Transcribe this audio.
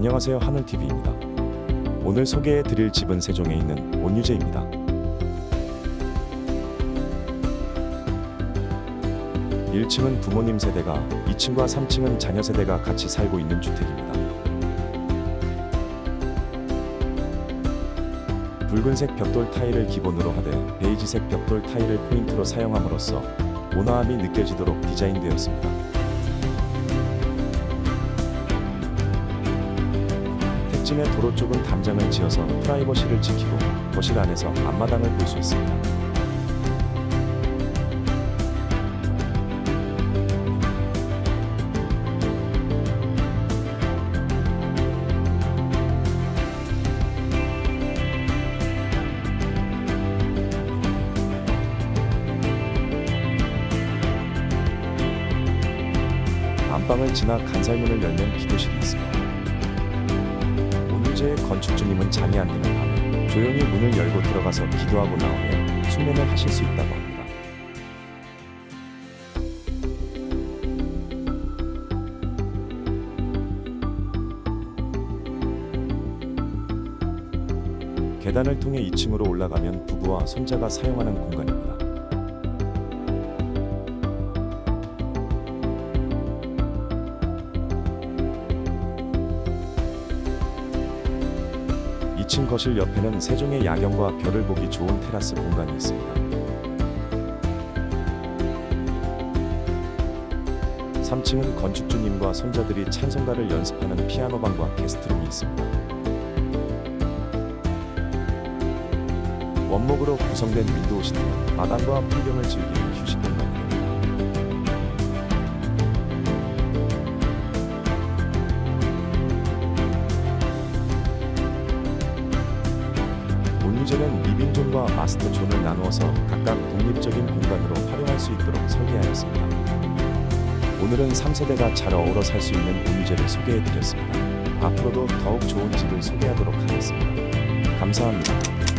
안녕하세요 하늘TV입니다. 오늘 소개해 드릴 집은 세종에 있는 온유제입니다. 1층은 부모님 세대가, 2층과 3층은 자녀 세대가 같이 살고 있는 주택입니다. 붉은색 벽돌 타일을 기본으로 하되 베이지색 벽돌 타일을 포인트로 사용함으로써 온화함이 느껴지도록 디자인되었습니다. 택진의 도로 쪽은 담장을 지어서 프라이버시를 지키고 거실 안에서 앞마당을 볼 수 있습니다. 안방을 지나 간살문을 열면 기도실이 있습니다. 오늘제의 건축주님은 잠이 안 드는 밤에 조용히 문을 열고 들어가서 기도하고 나오면 숙면을 하실 수 있다고 합니다. 계단을 통해 2층으로 올라가면 부부와 손자가 사용하는 공간입니다. 이층 거실 옆에는 세종의 야경과 별을 보기 좋은 테라스 공간이 있습니다. 3층은 건축주님과 손자들이 찬송가를 연습하는 피아노방과 게스트룸이 있습니다. 원목으로 구성된 윈도우 시트는 마당과 풍경을 즐기는 휴식 공 온유제는 리빙존과 마스터존을 나누어서 각각 독립적인 공간으로 활용할 수 있도록 설계하였습니다. 오늘은 3세대가 잘 어우러 살 수 있는 온유제를 소개해드렸습니다. 앞으로도 더욱 좋은 집을 소개하도록 하겠습니다. 감사합니다.